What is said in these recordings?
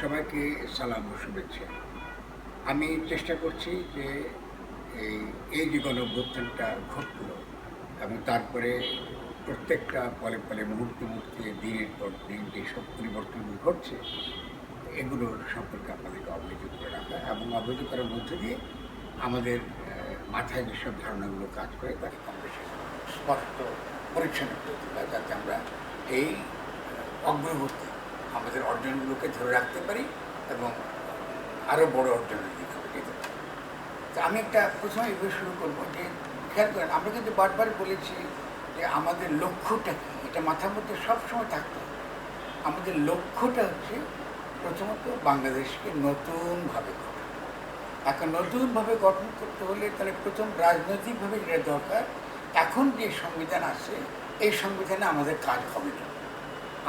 সবাইকে সালাম ও শুভেচ্ছা। আমি চেষ্টা করছি যে এই এই যে গণঅভ্যুত্থানটা ঘটলো এবং তারপরে প্রত্যেকটা পলে পলে মুহূর্তে মুহূর্তে, দিনের পর দিন যেসব পরিবর্তনগুলো ঘটছে এগুলোর সম্পর্কে আপনাদেরকে অবহিত করে রাখা এবং অবহিত করার মধ্যে দিয়ে আমাদের মাথায় যেসব ধারণাগুলো কাজ করে তাকে বেশি স্পষ্ট পরিচ্ছন্ন করে তোলা যাতে আমরা এই অগ্রগতি আমাদের অর্জনগুলোকে ধরে রাখতে পারি এবং আরও বড় অর্জনের দিকে যেতে পারি। আমি একটা প্রথমে এগুলো শুরু করব যে, খেয়াল করেন, আমরা কিন্তু বারবার বলেছি যে আমাদের লক্ষ্যটা কী? এটা মাথার মধ্যে সবসময় থাকতে হবে। আমাদের লক্ষ্যটা হচ্ছে প্রথমত বাংলাদেশকে নতুনভাবে গঠন এখন নতুনভাবে গঠন করতে হলে তাহলে প্রথম রাজনৈতিকভাবে যেটা দরকার, এখন যে সংবিধান আছে, এই সংবিধানে আমাদের কাজ হবে না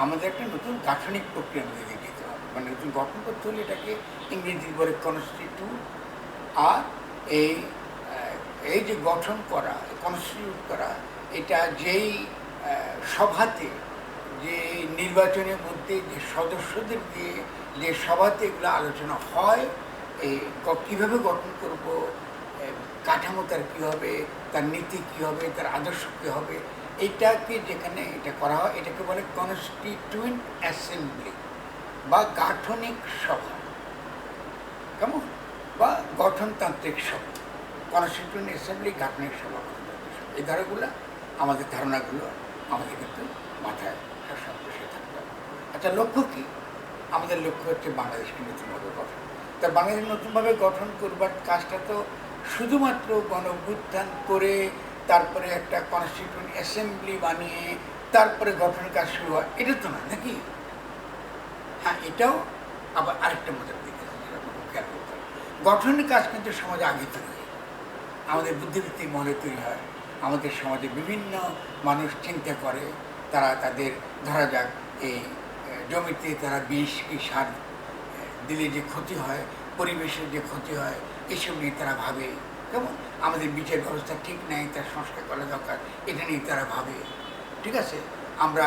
আমাদের একটা নতুন গাঠনিক প্রক্রিয়া মধ্যে দিয়ে যেতে হবে মানে নতুন গঠন করতে হলে এটাকে ইংরেজি বলে কনস্টিটিউট আর এই এই যে গঠন করা কনস্টিটিউট করা, এটা যেই সভাতে যে নির্বাচনের মধ্যে যে সদস্যদের দিয়ে যে সভাতে এগুলো আলোচনা হয় এই কীভাবে গঠন করব কাঠামো তার কী হবে, তার নীতি কী হবে, তার আদর্শ কী হবে এটাকে যেখানে এটা করা হয়, এটাকে বলে কনস্টিটিউয়েন্ট অ্যাসেম্বলি বা গাঠনিক সভা। কেমন? বা গঠনতান্ত্রিক সভা। কনস্টিটিউয়েন্ট অ্যাসেম্বলি গাঠনিক সভা এই ধারাগুলো আমাদের ধারণাগুলো আমাদের কিন্তু মাথায় সবসময় বসে আচ্ছা লক্ষ্য কী? আমাদের লক্ষ্য হচ্ছে বাংলাদেশকে নতুনভাবে গঠন। তা বাংলাদেশ নতুনভাবে গঠন করবার কাজটা তো শুধুমাত্র গণভ্যুত্থান করে তারপরে একটা কনস্টিটিউন্ট অ্যাসেম্বলি বানিয়ে তারপরে গঠনের কাজ শুরু হয়। এটা তো না, নাকি? হ্যাঁ এটাও আবার আরেকটা মজার দিক। গঠনের কাজ কিন্তু সমাজে আগে তৈরি আমাদের বুদ্ধিবৃত্তিক মহলে তৈরি হয়। আমাদের সমাজে বিভিন্ন মানুষ চিন্তা করে, তারা তাদের, ধরা যাক, এই জমিতে তারা বিষ কি সার দিলে যে ক্ষতি হয়, পরিবেশের যে ক্ষতি হয়, এসব নিয়ে তারা ভাবে। কেমন? আমাদের বিচার ব্যবস্থা ঠিক নেই, তার সংস্কার করা দরকার, এটা নিয়ে তারা ভাবে। ঠিক আছে? আমরা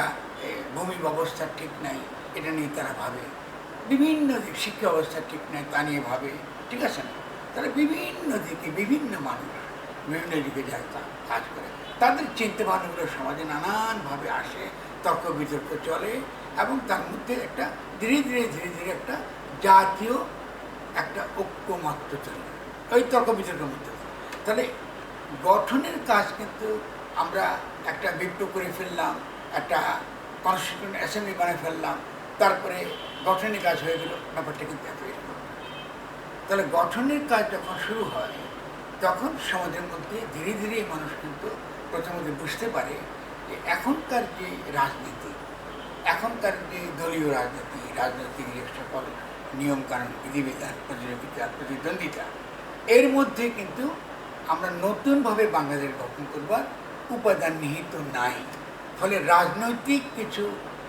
ভূমি ব্যবস্থা ঠিক নাই, এটা নিয়ে তারা ভাবে। বিভিন্ন দিক শিক্ষা ব্যবস্থা ঠিক নাই, তা নিয়ে ভাবে। ঠিক আছে? না তারা বিভিন্ন দিকে বিভিন্ন মানুষ বিভিন্ন দিকে যায় কাজ করে। তাদের চিন্তা ভাবনাগুলো সমাজে নানানভাবে আসে, তর্ক বিতর্ক চলে, এবং তার মধ্যে একটা ধীরে ধীরে ধীরে ধীরে একটা জাতীয় একটা ঐক্যমাত্র চলে। ওই তর্ক বিতর্কের মধ্যে। তাহলে গঠনের কাজ কিন্তু আমরা একটা বিপ্লব করে ফেললাম, একটা কনস্টিটিউন্ট অ্যাসেম্বলি বানিয়ে ফেললাম, তারপরে গঠনের কাজ হয়ে গেল, ব্যাপারটা কিন্তু এত তাহলে গঠনের কাজ যখন শুরু হয়, তখন সমাজের মধ্যে ধীরে ধীরে মানুষ কিন্তু প্রথমত বুঝতে পারে যে এখনকার যে রাজনীতি, এখনকার যে দলীয় রাজনীতি, রাজনৈতিক যে সকল নিয়মকানুন, বিধিবিধান, প্রতিযোগিতা, প্রতিদ্বন্দ্বিতা, এর মধ্যে কিন্তু আমরা নতুনভাবে বাংলাদেশ গঠন করবার উপাদান নিহিত নাই। ফলে রাজনৈতিক কিছু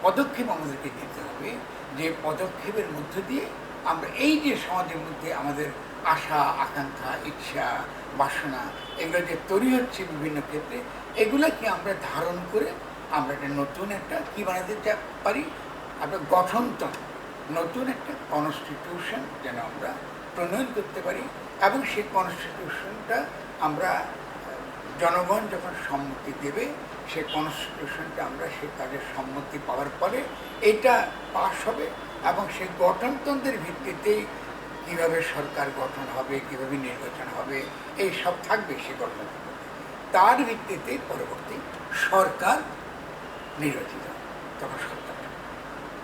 পদক্ষেপ আমাদেরকে নিতে হবে, যে পদক্ষেপের মধ্য দিয়ে আমরা এই যে সমাজের মধ্যে আমাদের আশা, আকাঙ্ক্ষা, ইচ্ছা, বাসনা, এগুলো যে তৈরি হচ্ছে বিভিন্ন ক্ষেত্রে, এগুলোকে আমরা ধারণ করে আমরা একটা নতুন একটা কী বানাতে পারি? আমরা গঠনতন্ত্র, নতুন একটা কনস্টিটিউশন যেন আমরা প্রণয়ন করতে পারি, এবং সেই কনস্টিটিউশনটা আমরা জনগণ যখন সম্মতি দেবে, সে কনস্টিটিউশনটা আমরা সে কাজের সম্মতি পাওয়ার পরে এটা পাশ হবে এবং সেই গঠনতন্ত্রের ভিত্তিতেই কীভাবে সরকার গঠন হবে, কীভাবে নির্বাচন হবে, এই সব থাকবে সেই গঠনতন্ত্র। তার ভিত্তিতে পরবর্তী সরকার নির্বাচিত। তখন সরকার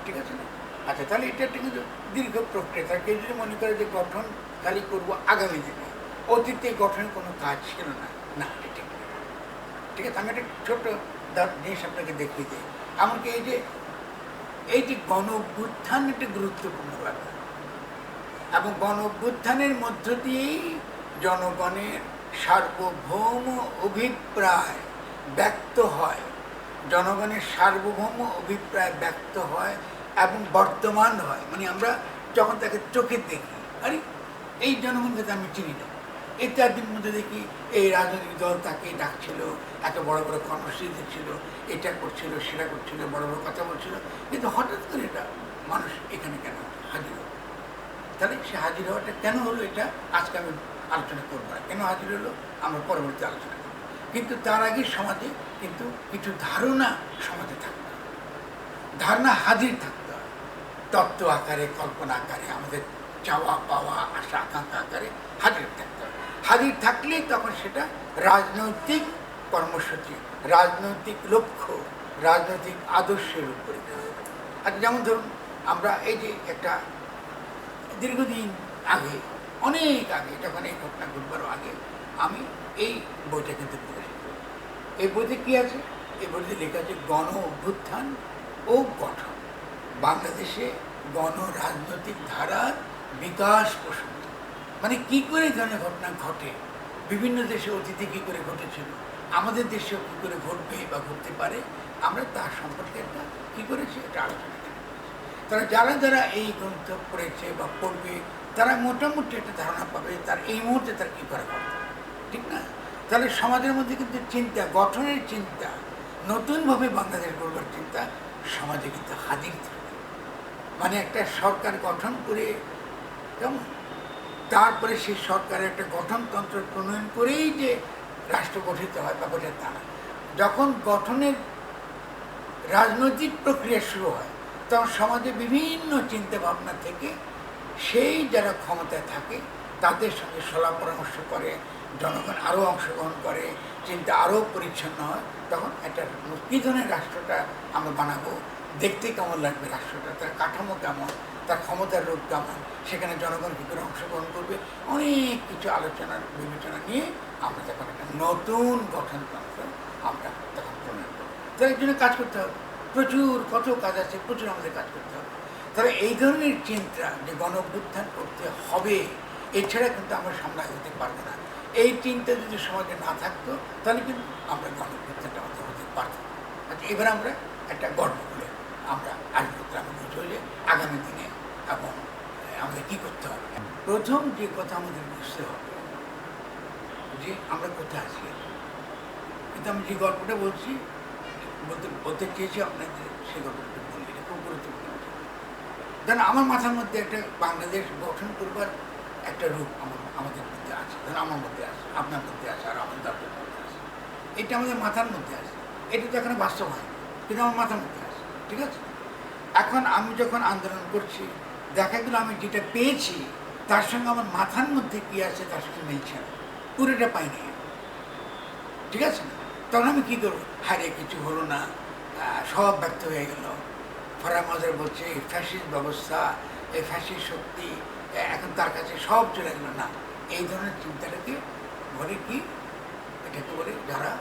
ঠিক আছে না? আচ্ছা তাহলে এটা একটা কিন্তু দীর্ঘ প্রক্রিয়া। কেউ যদি মনে করে যে গঠন খালি করব আগামী দিনে অতীতে গঠনের কোনো কাজ ছিল না। না ঠিক ঠিক আছে, আমি একটা ছোট্ট জিনিস আপনাকে দেখিয়ে দিই। এমনকি এই যে এই যে গণ অভ্যুত্থান একটা গুরুত্বপূর্ণ ব্যাপার। এবং গণ অভ্যুত্থানের মধ্য দিয়েই জনগণের সার্বভৌম অভিপ্রায় ব্যক্ত হয়। জনগণের সার্বভৌম অভিপ্রায় ব্যক্ত হয় এবং বর্তমান হয়। মানে আমরা যখন তাকে চোখে দেখি, আরে, এই জনগণকে তো আমি চিনি না। দিন মধ্যে দেখি এই রাজনৈতিক দল তাকে ডাকছিল, এত বড় বড় কর্মসূচি দিচ্ছিল, এটা করছিল, সেটা করছিল, বড় বড় কথা বলছিল। কিন্তু হঠাৎ করে এটা মানুষ এখানে কেন হাজির হলো? তাহলে সে হাজির হওয়াটা কেন হলো এটা আজকে আমি আলোচনা করব না। কেন হাজির হলো? আমরা পরবর্তী আলোচনা করব। কিন্তু তার আগে সমাজে কিন্তু কিছু ধারণা সমাজে থাকতে হবে। ধারণা হাজির থাকতে হবে। তত্ত্ব আকারে, কল্পনা আকারে, আমাদের চাওয়া পাওয়া আশা আকাঙ্ক্ষা আকারে হাজির থাকতে হবে। হাজির থাকলেই তখন সেটা রাজনৈতিক কর্মসূচি, রাজনৈতিক লক্ষ্য, রাজনৈতিক আদর্শের উপরে আর যেমন ধরুন, আমরা এই যে একটা দীর্ঘদিন আগে, অনেক আগে যখন এই ঘটনা ঘটবারও আগে, আমি এই বইটা কিন্তু পড়েছি এই বইতে কি আছে? এই বইতে লেখা আছে গণ অভ্যুত্থান ও গঠন। বাংলাদেশে গণ রাজনৈতিক ধারার বিকাশ প্রসঙ্গ। মানে কি করে এই ধরনের ঘটনা ঘটে? বিভিন্ন দেশে অতীতে কী করে ঘটেছিল? আমাদের দেশেও কী করে ঘটবে বা ঘটতে পারে? আমরা তার সম্পর্কে একটা কী করেছি এটা আলোচনা তারা যারা যারা এই গ্রন্থ পড়েছে বা পড়বে, তারা মোটামুটি একটা ধারণা পাবে তার এই মুহূর্তে তার কী করা হবে। ঠিক না? তাহলে সমাজের মধ্যে কিন্তু চিন্তা, গঠনের চিন্তা, নতুনভাবে বাংলাদেশ গড়বার চিন্তা সমাজে কিন্তু হাজির থাকে। মানে একটা সরকার গঠন করে, কেমন? তারপরে সেই সরকারের একটা গঠনতন্ত্র প্রণয়ন করেই যে রাষ্ট্র গঠিত হয় ব্যাপারটা তা। না যখন গঠনের রাজনৈতিক প্রক্রিয়া শুরু হয়, তখন সমাজে বিভিন্ন চিন্তা ভাবনা থেকে সেই যারা ক্ষমতায় থাকে, তাদের সঙ্গে সলা পরামর্শ করে, জনগণ আরও অংশগ্রহণ করে, চিন্তা আরও পরিচ্ছন্ন হয়, তখন একটা কী ধরনের রাষ্ট্রটা আমরা বানাবো। দেখতে কেমন লাগবে রাষ্ট্রটা তার কাঠামো কেমন? তার ক্ষমতার রূপ কেমন সেখানে জনগণ কী করে অংশগ্রহণ করবে? অনেক কিছু আলোচনার বিবেচনা নিয়ে আমরা তখন একটা নতুন গঠনতন্ত্র আমরা তখন প্রণয়ন করব। তার এর জন্য কাজ করতে হবে। প্রচুর, কত কাজ আছে, প্রচুর আমাদের কাজ করতে হবে। তাহলে এই ধরনের চিন্তা যে গণ করতে হবে, এছাড়া কিন্তু আমরা সামনে হতে পারব না। এই চিন্তা যদি সমাজে না থাকতো, তাহলে কিন্তু আমরা গণ আমাদের হতে পারতাম আচ্ছা এবার আমরা একটা গর্ব করে আমরা গ্রামে বুঝব যে আগামী দিনে এবং আমাদের কী করতে হবে? প্রথম যে কথা আমাদের বুঝতে হবে, যে আমরা কোথায় আছি? কিন্তু আমি যে গল্পটা বলছি, বলতে বলতে চেয়েছি আপনাদের সেই গল্পটা বললি এটা খুব গুরুত্বপূর্ণ। কারণ আমার মাথার মধ্যে একটা বাংলাদেশ গঠন করবার একটা রূপ আমার, আমাদের মধ্যে আছে। ধরুন আমার মধ্যে আছে, আপনার মধ্যে আছে, আর আমার দাদুর মধ্যে আছে। এটা আমাদের মাথার মধ্যে আছে। এটা তো এখানে বাস্তব হয় কিন্তু আমার মাথার মধ্যে আছে, ঠিক আছে? এখন আমি যখন আন্দোলন করছি দেখা গেল আমি যেটা পেয়েছি, তার সঙ্গে আমার মাথার মধ্যে কি আছে তার সঙ্গে মিলছে না। পুরোটা পাইনি ঠিক আছে? তখন আমি কী করব? হারে কিছু হলো না। সব ব্যর্থ হয়ে গেল। ফরা মজার বলছে, এই ফ্যাসিস্ট ব্যবস্থা, এই ফ্যাসিস্ট শক্তি এখন তার কাছে সব চলে গেল। না, এই ধরনের চিন্তাটাকে বলে কি, এটাকে বলে যারা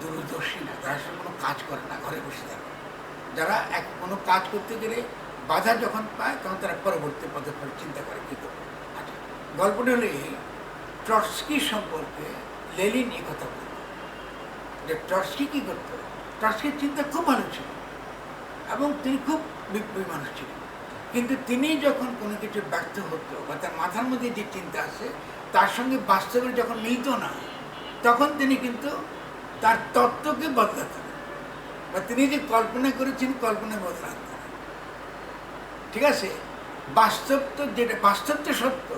দূরদর্শী না সে কোনো কাজ করে না, ঘরে বসে থাকে। যারা এক, কোনো কাজ করতে গেলে বাধা যখন পায়, তখন তারা পরবর্তী পদক্ষেপ চিন্তা করে কী করবে? আচ্ছা গল্পটা হলো এই ট্রটস্কি সম্পর্কে লেলিন এ কথা বলতো যে ট্রটস্কি কী করতো? ট্রটস্কির চিন্তা খুব ভালো ছিল এবং তিনি খুব বিপ্লবী মানুষ ছিলেন। কিন্তু তিনি যখন কোনো কিছু ব্যর্থ হতো বা তার মাথার মধ্যে যে চিন্তা আছে, তার সঙ্গে বাস্তবের যখন মিলত না তখন তিনি কিন্তু তার তত্ত্বকে বদলাতেন। বা তিনি যে কল্পনা করেছেন, কল্পনা বদলাতেন। ঠিক আছে? বাস্তব তো যেটা, বাস্তব তো সত্য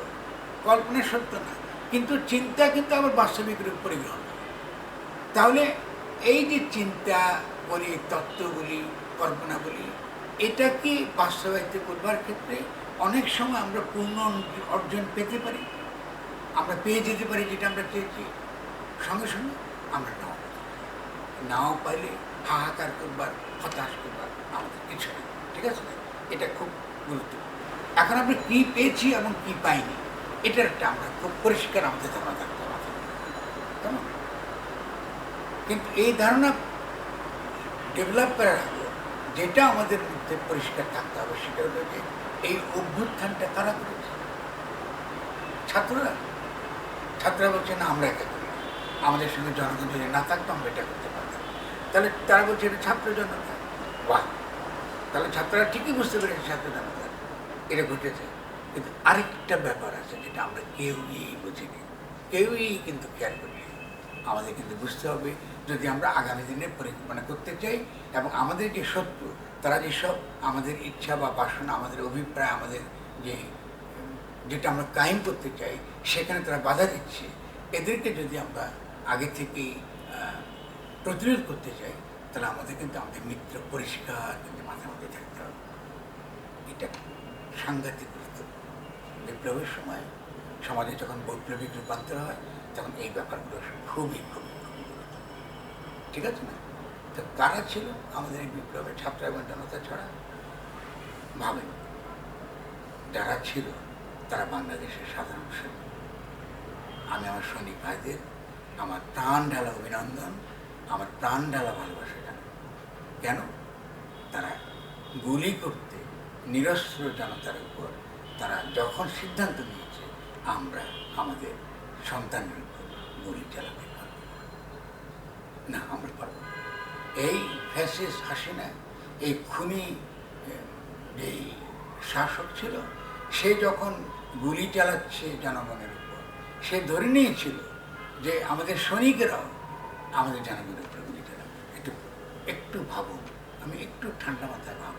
কল্পনা সত্য না। কিন্তু চিন্তা কিন্তু আবার বাস্তবিক রূপ পরিগ্রহণ। তাহলে এই যে চিন্তা বলি, তত্ত্বগুলি, কল্পনাগুলি, এটা কি বাস্তবায়িত করবার ক্ষেত্রে অনেক সময় আমরা পূর্ণ অর্জন পেতে পারি? আমরা পেয়ে যেতে পারি যেটা আমরা চেয়েছি? সঙ্গে সঙ্গে আমরা নাও নাও পাইলে হাহাকার করবার, হতাশ করবার আমাদের কিছু ঠিক আছে? এটা খুব গুরুত্বপূর্ণ এখন আমরা কী পেয়েছি এবং কী পাইনি, এটার একটা আমরা খুব পরিষ্কার আমাদের ধারণা থাকতে হবে। কেমন? কিন্তু এই ধারণা ডেভেলপ করার আগে যেটা আমাদের মধ্যে পরিষ্কার থাকতে হবে সেটা হলো যে এই অভ্যুত্থানটা কারা করেছে? ছাত্ররা? ছাত্ররা বলছে, না, আমরা এটা করি। আমাদের সঙ্গে জনগণ যদি না থাকতো, আমরা এটা করতে পারতাম। তাহলে তারা বলছে, এটা ছাত্র জনতা। বাহ! তাহলে ছাত্ররা ঠিকই বুঝতে পেরেছে ছাত্র জনতা এটা ঘটেছে। কিন্তু আরেকটা ব্যাপার আছে যেটা আমরা কেউই বুঝিনি। কেউই কিন্তু খেয়াল করি আমাদের কিন্তু বুঝতে হবে যদি আমরা আগামী দিনে পরিকল্পনা করতে চাই এবং আমাদের যে শত্রু, তারা যেসব আমাদের ইচ্ছা বা বাসনা, আমাদের অভিপ্রায়, আমাদের যে, যেটা আমরা কায়েম করতে চাই, সেখানে তারা বাধা দিচ্ছে, এদেরকে যদি আমরা আগে থেকেই প্রতিরোধ করতে চাই তাহলে আমাদের কিন্তু আমাদের মিত্র পরিষ্কার কিন্তু মাঝে মাঝে থাকতে হবে। এটা সাংঘাতিক গুরুত্বপূর্ণ বিপ্লবের সময় সমাজে যখন বৈপ্লবিক রূপান্তর হয়, তখন এই ব্যাপারগুলো খুবই খুবই ঠিক আছে না? তো কারা ছিল আমাদের এই বিপ্লবের ছাত্র এবং জনতা ছাড়া ভাবেন? যারা ছিল, তারা বাংলাদেশের সাধারণ সৈনিক আমি আমার সৈনিক ভাইদের, আমার প্রাণ ঢালা অভিনন্দন, আমার প্রাণ ঢালা ভালোবাসা। কেন তারা গুলি করতে নিরস্ত্র জনতার উপর তারা যখন সিদ্ধান্ত নিয়েছে, আমরা আমাদের সন্তানের উপর গুলি চালাতে পারব না আমরা পারব। এই ফ্যাসিস হাসিনা, এই খুনি যেই শাসক ছিল, সে যখন গুলি চালাচ্ছে জনগণের উপর, সে ধরে নিয়েছিল যে আমাদের সৈনিকেরাও আমাদের জনগণের উপর গুলি চালাবে একটু একটু ভাবুন, আমি একটু ঠান্ডা মাথায় ভাব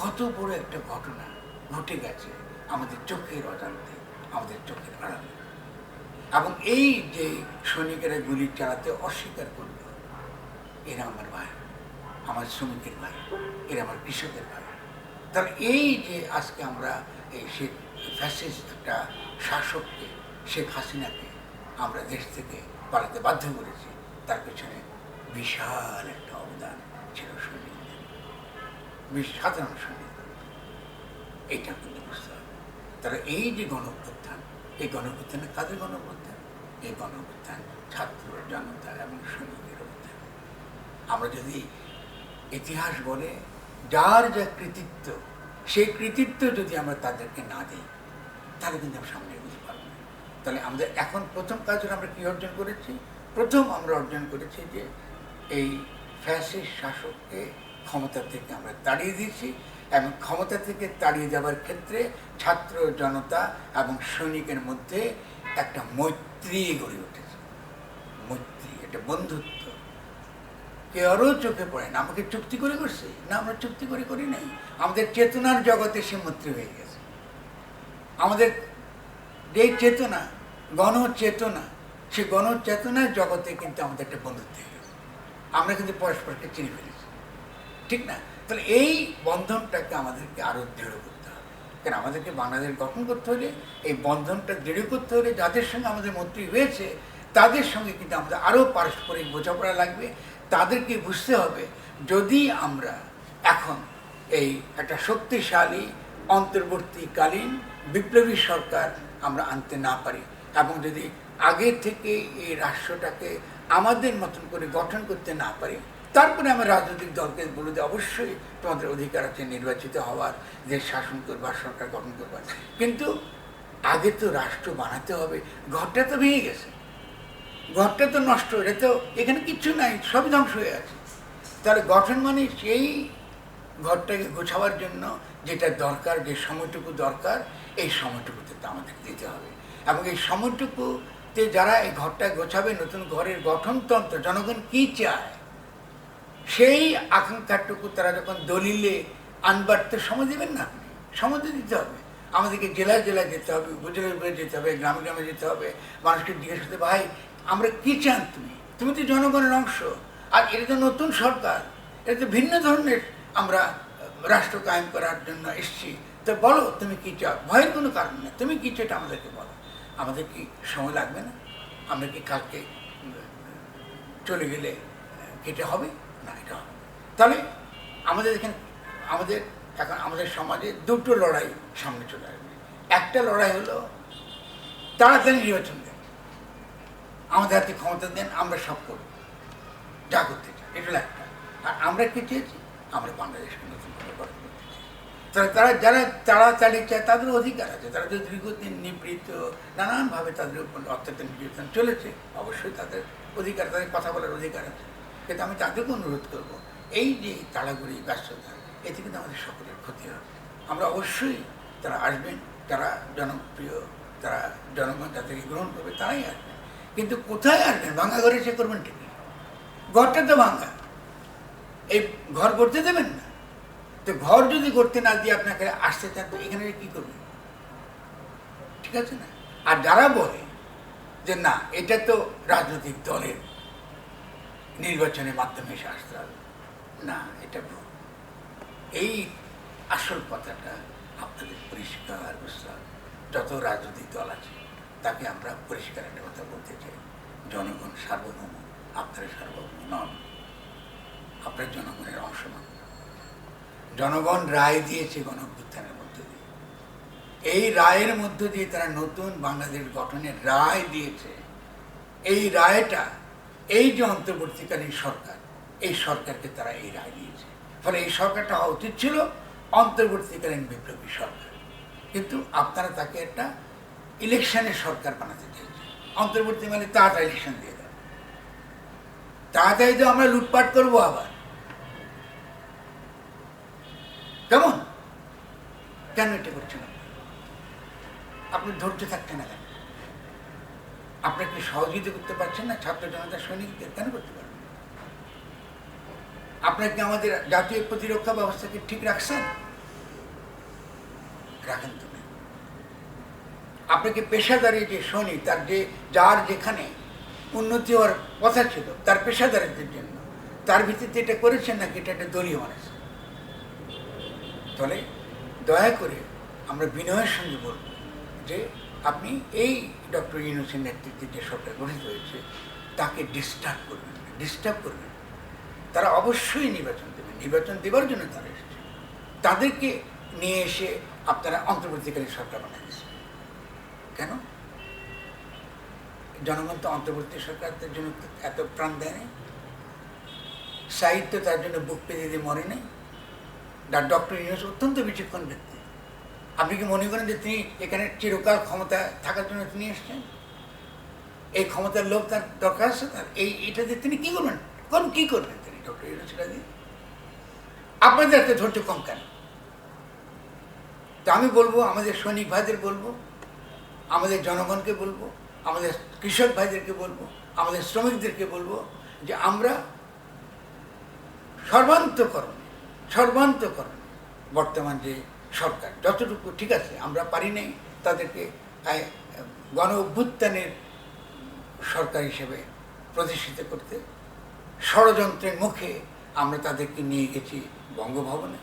কত বড় একটা ঘটনা ঘটে গেছে আমাদের চোখের অজান্তে, আমাদের চোখের আড়ালে। এবং এই যে সৈনিকেরা গুলি চালাতে অস্বীকার করল, এরা আমার ভাই, আমার শ্রমিকের ভাই, এরা আমার কৃষকের ভাই। তাহলে এই যে আজকে আমরা এই শেখ ফ্যাসিস্ট একটা শাসককে, শেখ হাসিনাকে আমরা দেশ থেকে পালাতে বাধ্য করেছি, তার পেছনে বিশাল একটা অবদান ছিল বিশ সাধারণ সৈনিক। এইটা কিন্তু বুঝতে হবে। তাহলে এই যে গণপ্রত্যান এই গণপ্রত্যানে কাদের গণপ্রত্যান এই গণপ্রত্যান ছাত্র জনতা এবং সৈনিকের অবদান। আমরা যদি ইতিহাস বলে, যার যা কৃতিত্ব, সেই কৃতিত্ব যদি আমরা তাদেরকে না দিই, তাহলে কিন্তু আমরা সামনে এগোতে পারব না। তাহলে আমাদের এখন প্রথম কাজ আমরা কী অর্জন করেছি? প্রথম আমরা অর্জন করেছি যে এই ফ্যাসিস্ট শাসককে ক্ষমতা থেকে আমরা তাড়িয়ে দিয়েছি এবং ক্ষমতা থেকে তাড়িয়ে যাওয়ার ক্ষেত্রে ছাত্র জনতা এবং সৈনিকের মধ্যে একটা মৈত্রী গড়ে উঠেছে। মৈত্রী, একটা বন্ধুত্ব। কেউরও চোখে পড়ে না, আমাকে চুক্তি করে করছে? না, আমরা চুক্তি করে করি নাই। আমাদের চেতনার জগতে সে মৈত্রী হয়ে গেছে। আমাদের যে চেতনা, গণচেতনা, সে গণচেতনার জগতে কিন্তু আমাদের একটা বন্ধুত্ব আমরা কিন্তু পরস্পরকে চিনে ফেলেছি। ঠিক না? তাহলে এই বন্ধনটাকে আমাদেরকে আরও দৃঢ় করতে হবে। কারণ আমাদেরকে বাংলাদেশ গঠন করতে হলে, এই বন্ধনটা দৃঢ় করতে হলে যাদের সঙ্গে আমাদের মন্ত্রী হয়েছে, তাদের সঙ্গে কিন্তু আমাদের আরও পারস্পরিক বোঝাপড়া লাগবে। তাদেরকে বুঝতে হবে, যদি আমরা এখন এই একটা শক্তিশালী, অন্তর্বর্তীকালীন, বিপ্লবী সরকার আমরা আনতে না পারি, এবং যদি আগে থেকে এই রাষ্ট্রটাকে আমাদের মতন করে গঠন করতে না পারি, তারপরে আমরা রাজনৈতিক দলকে বলে যে অবশ্যই তোমাদের অধিকার আছে নির্বাচিত হওয়ার দেশ শাসন করবার সরকার গঠন করবার কিন্তু আগে তো রাষ্ট্র বানাতে হবে, ঘরটা তো ভেঙে গেছে। ঘরটা তো নষ্ট, এটা তো এখানে কিচ্ছু নাই সব ধ্বংস হয়ে আছে। তাহলে গঠন মানে সেই ঘরটাকে গোছাবার জন্য যেটা দরকার, যে সময়টুকু দরকার, এই সময়টুকুতে তো আমাদের দিতে হবে। এবং এই সময়টুকুতে যারা এই ঘরটা গোছাবে, নতুন ঘরের গঠনতন্ত্র, জনগণ কি চায়? সেই আকাঙ্ক্ষাটুকু তারা যখন দলিলে আনবার তো সময় দেবেন না, সময় দিতে হবে। আমাদেরকে জেলায় জেলায় যেতে হবে, উপজেলায় যেতে হবে, গ্রামে গ্রামে যেতে হবে। মানুষকে জিজ্ঞেস করতে ভাই, আমরা কি চান তুমি? তুমি তো জনগণের অংশ। আর এটা তো নতুন সরকার। এটা তো ভিন্ন ধরনের আমরা, রাষ্ট্র কায়েম করার জন্য এসেছি। তো বলো, তুমি কি চাও? ভয়ের কোনো কারণ নেই। তুমি কি চাও এটা আমাদেরকে বলো। আমাদের কি সময় লাগবে না? আমরা কি কালকে, চলে গেলে এটা হবে? না, এটা হবে তাহলে আমাদের এখানে, আমাদের এখন আমাদের সমাজে দুটো লড়াই সামনে চলে আসবে। একটা লড়াই হলো তাড়াতাড়ি নির্বাচন দেন। আমাদের হাতে ক্ষমতা দেন, আমরা সব করব। যা করতে চাই, এটা একটা। আর আমরা কি চেয়েছি? আমরা বাংলাদেশকে নতুন করে তারা তারা যারা তাড়াতাড়ি চায়, তাদের অধিকার আছে। তারা যদি দীর্ঘদিন নিবৃত, নানানভাবে তাদের উপর অত্যাচার, নির্যাতন চলেছে। অবশ্যই তাদের অধিকার, তাদের কথা বলার অধিকার আছে। কিন্তু আমি তাদেরকে অনুরোধ করব, এই যে তাড়াগুড়ি, ব্যস্ততা, এতে কিন্তু আমাদের সকলের ক্ষতি হবে। আমরা অবশ্যই তারা আসবেন, তারা জনপ্রিয়, তারা জনগণ তাদেরকে গ্রহণ করবে, তারাই আসবেন। কিন্তু কোথায় আসবেন? ভাঙা ঘরে সে করবেন ঠিকই। ঘরটা তো ভাঙা। এই ঘর করতে দেবেন না। তো ঘর যদি করতে না দিয়ে আপনাকে আসতে চান, তো এখানে কি করবে ঠিক আছে না? আর যারা বলে যে না, এটা তো রাজনৈতিক দলের নির্বাচনের মাধ্যমে এসে আসতে হবে, না, এটা ভুল। এই আসল কথাটা আপনাদের পরিষ্কার বুঝতে যত রাজনৈতিক দল আছে, তাকে আমরা পরিষ্কার একটা কথা বলতে চাই। জনগণ সার্বভৌম, আপনারা সার্বভৌম নন। আপনার জনগণের অংশ নন। জনগণ রায় দিয়েছে গণ অভ্যুত্থানের মধ্য দিয়ে। এই রায়ের মধ্য দিয়ে তারা নতুন বাংলাদেশ গঠনের রায় দিয়েছে। এই রায়টা, এই যে অন্তর্বর্তীকালীন সরকার, এই সরকারকে তারা এই রায় দিয়েছে। ফলে এই সরকারটা হওয়া উচিত ছিল অন্তর্বর্তীকালীন বিপ্লবী সরকার। কিন্তু আপনারা তাকে একটা ইলেকশনের সরকার বানাতে চাইছে অন্তর্বর্তী মানে তাড়াতাড়ি ইলেকশন দিয়ে দেয় তাড়াতাড়ি তো আমরা লুটপাট করব আবার। কেমন কেন এটা করছেন আপনি? ধৈর্য থাকছেন না কেন আপনি আপনাকে সহযোগিতা করতে পারছেন না ছাত্র জনতা সৈনিকদের কেন করতে পারবেন? আপনার কি আমাদের জাতীয় প্রতিরক্ষা ব্যবস্থাকে ঠিক রাখছেন রাখেন তো না। আপনাকে পেশাদারি যে সৈনিক, তার যে, যার যেখানে উন্নতি হওয়ার কথা ছিল, তার পেশাদারিত্বের জন্য, তার ভিত্তিতে এটা করেছেন নাকি এটা একটা দলীয় মানুষ ফলে দয়া করে আমরা বিনয়ের সঙ্গে বলব যে আপনি এই ডক্টর ইউনুসের নেতৃত্বে যে সরকার গঠিত হয়েছে, তাকে ডিস্টার্ব করবেন ডিস্টার্ব করবেন তারা অবশ্যই নির্বাচন দেবেন। নির্বাচন দেওয়ার জন্য তারা এসেছে। তাদেরকে নিয়ে এসে আপনারা অন্তর্বর্তীকালীন সরকার বানিয়েছেন কেন? জনগণ তো অন্তর্বর্তী সরকারদের জন্য এত প্রাণ দেয়নি সাহিত্য তার জন্য বুক পেতে দিয়ে মরে নেই। ডক্টর ইউনুস অত্যন্ত বিচক্ষণ ব্যক্তি। আপনি কি মনে করেন যে তিনি এখানে চিরকাল ক্ষমতা থাকার জন্য তিনি এসছেন? এই ক্ষমতার লোক তার দরকার আছে? তার এই, এটা দিয়ে তিনি কী করবেন? কোন কী করবেন তিনি? ডক্টর ইউনুস এটা দিয়ে। আপনাদের এত ধৈর্য কম কেন? তো আমি বলব, আমাদের সৈনিক ভাইদের বলব, আমাদের জনগণকে বলব, আমাদের কৃষক ভাইদেরকে বলব, আমাদের শ্রমিকদেরকে বলব যে আমরা সর্বান্তকরণ সর্বান্তকরণ বর্তমান যে সরকার। যতটুকু ঠিক আছে, আমরা পারি নাই তাদেরকে গণ অভ্যুত্থানের সরকার হিসেবে প্রতিষ্ঠিত করতে। ষড়যন্ত্রের মুখে আমরা তাদেরকে নিয়ে গেছি বঙ্গভবনে।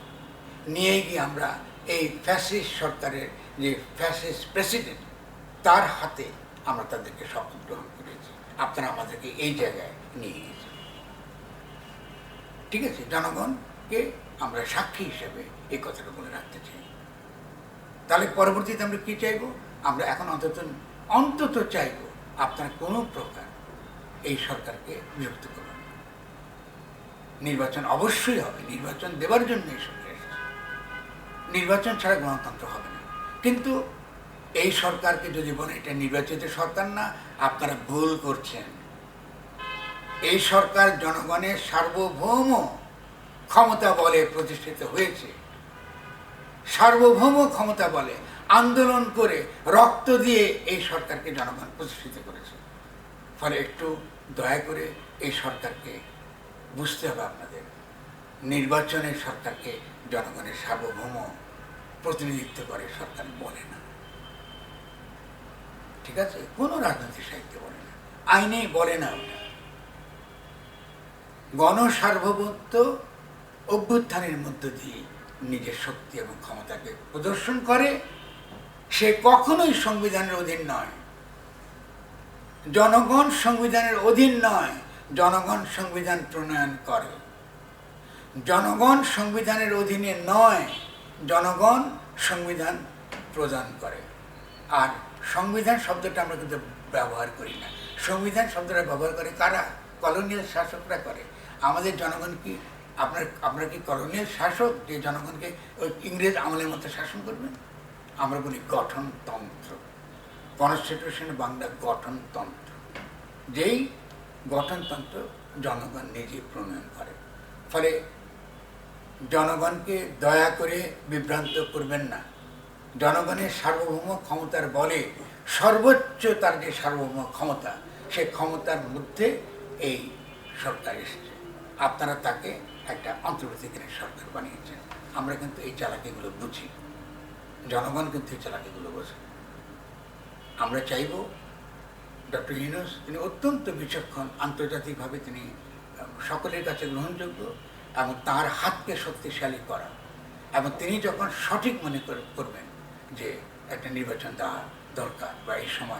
নিয়ে গিয়ে আমরা এই ফ্যাসিস্ট সরকারের যে ফ্যাসিস্ট প্রেসিডেন্ট, তার হাতে আমরা তাদেরকে শপথ গ্রহণ করেছি। আপনারা আমাদেরকে এই জায়গায় নিয়ে গেছেন। ঠিক আছে, জনগণকে আমরা সাক্ষী হিসেবে এই কথাটা বলে রাখতে চাই। তাহলে পরবর্তীতে আমরা কি চাইব? আমরা এখন অন্তত অন্তত চাইব আপনারা কোনো প্রকার এই সরকারকে বিরক্ত করবেন না। নির্বাচন অবশ্যই হবে, নির্বাচন দেওয়ার জন্য এই সরকার নির্বাচন ছাড়া গণতন্ত্র হবে না। কিন্তু এই সরকারকে যদি বলে এটা নির্বাচিত সরকার না, আপনারা ভুল করছেন। এই সরকার জনগণের সার্বভৌম ক্ষমতা বলে প্রতিষ্ঠিত হয়েছে। সার্বভৌম ক্ষমতা বলে আন্দোলন করে রক্ত দিয়ে এই সরকারকে জনগণ প্রতিষ্ঠিত করেছে। ফলে একটু দয়া করে এই সরকারকে বুঝতে হবে আপনাদের। নির্বাচনের সরকারকে জনগণের সার্বভৌম প্রতিনিধিত্ব করে সরকার বলে না। ঠিক আছে? কোনো রাজনৈতিক সাহিত্য বলে না। আইনে বলে না ওটা। গণসার্বভৌমত্ব অভ্যুত্থানের মধ্য দিয়ে নিজের শক্তি এবং ক্ষমতাকে প্রদর্শন করে, সে কখনোই সংবিধানের অধীন নয়। জনগণ সংবিধানের অধীন নয়, জনগণ সংবিধান প্রণয়ন করে। জনগণ সংবিধানের অধীনে নয়, জনগণ সংবিধান প্রদান করে। আর সংবিধান শব্দটা আমরা কিন্তু ব্যবহার করি না। সংবিধান শব্দটা ব্যবহার করে কারা? কলোনিয়াল শাসকরা করে। আমাদের জনগণ কি আপনার আপনার কি কলোনিয়াল শাসক? যে জনগণকে ওই ইংরেজ আমলের মতো শাসন করবেন আমরা বলি গঠনতন্ত্র। কনস্টিটিউশন বাংলা গঠনতন্ত্র। যেই গঠনতন্ত্র জনগণ নিজে প্রণয়ন করে। ফলে জনগণকে দয়া করে বিভ্রান্ত করবেন না। জনগণের সার্বভৌম ক্ষমতার বলে সর্বোচ্চ তার যে সার্বভৌম ক্ষমতা, সে ক্ষমতার মধ্যে এই সরকার এসেছে। আপনারা তাকে একটা অন্তর্বর্তীকালীন সরকার বানিয়েছেন আমরা কিন্তু এই চালাকিগুলো বুঝি। জনগণ কিন্তু এই চালাকিগুলো বোঝে। আমরা চাইব ডক্টর ইউনুস, তিনি অত্যন্ত বিচক্ষণ, আন্তর্জাতিকভাবে তিনি সকলের কাছে গ্রহণযোগ্য এবং তার হাতকে শক্তিশালী করা। এবং তিনি যখন সঠিক মনে কর- করবেন যে একটা নির্বাচন দেওয়া দরকার বা এই সময়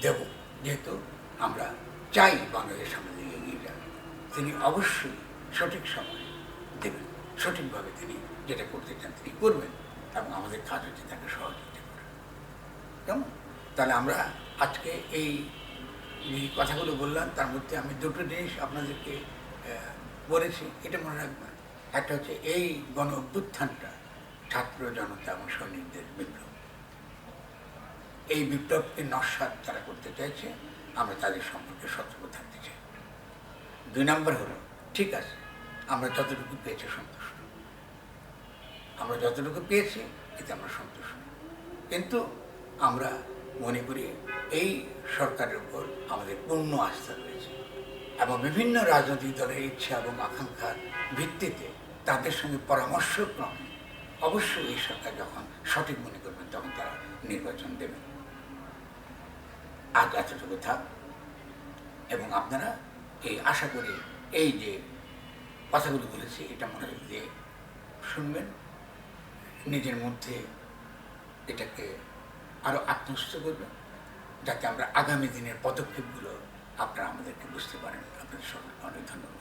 দেব, যেহেতু আমরা চাই বাংলাদেশ সামনে দিকে এগিয়ে যাবে তিনি অবশ্যই সঠিক সময় দেবেন। সঠিকভাবে তিনি যেটা করতে চান তিনি করবেন এবং আমাদের কাজ হচ্ছে তাকে সহযোগিতা করা। কেমন? তাহলে আমরা আজকে এই কথাগুলো বললাম, তার মধ্যে আমি দুটো জিনিস আপনাদেরকে বলেছি, এটা মনে রাখবেন। একটা হচ্ছে এই গণ অভ্যুত্থানটা ছাত্র জনতা এবং সৈনিকদের বিপ্লব। এই বিপ্লবকে নস্বাত তারা করতে চাইছে, আমরা তাদের সম্পর্কে সতর্ক থাকতে চাই। দুই নম্বর হলো, ঠিক আছে আমরা যতটুকু পেয়েছি সন্তুষ্ট। আমরা যতটুকু পেয়েছি, এতে আমরা সন্তুষ্ট। কিন্তু আমরা মনে করি এই সরকারের উপর আমাদের পূর্ণ আস্থা রয়েছে এবং বিভিন্ন রাজনৈতিক দলের ইচ্ছা এবং আকাঙ্ক্ষার ভিত্তিতে তাদের সঙ্গে পরামর্শক্রমে অবশ্যই এই সরকার যখন সঠিক মনে করবেন তখন তারা নির্বাচন দেবেন আজ এতটুকু থাক এবং আপনারা এই আশা করি এই যে কথাগুলো বলেছি, এটা মনে দিয়ে শুনবেন, নিজের মধ্যে এটাকে আরও আত্মস্থ করবেন, যাতে আমরা আগামী দিনের পদক্ষেপগুলো আপনারা আমাদেরকে বুঝতে পারেন। আপনাদের সকলকে অনেক ধন্যবাদ।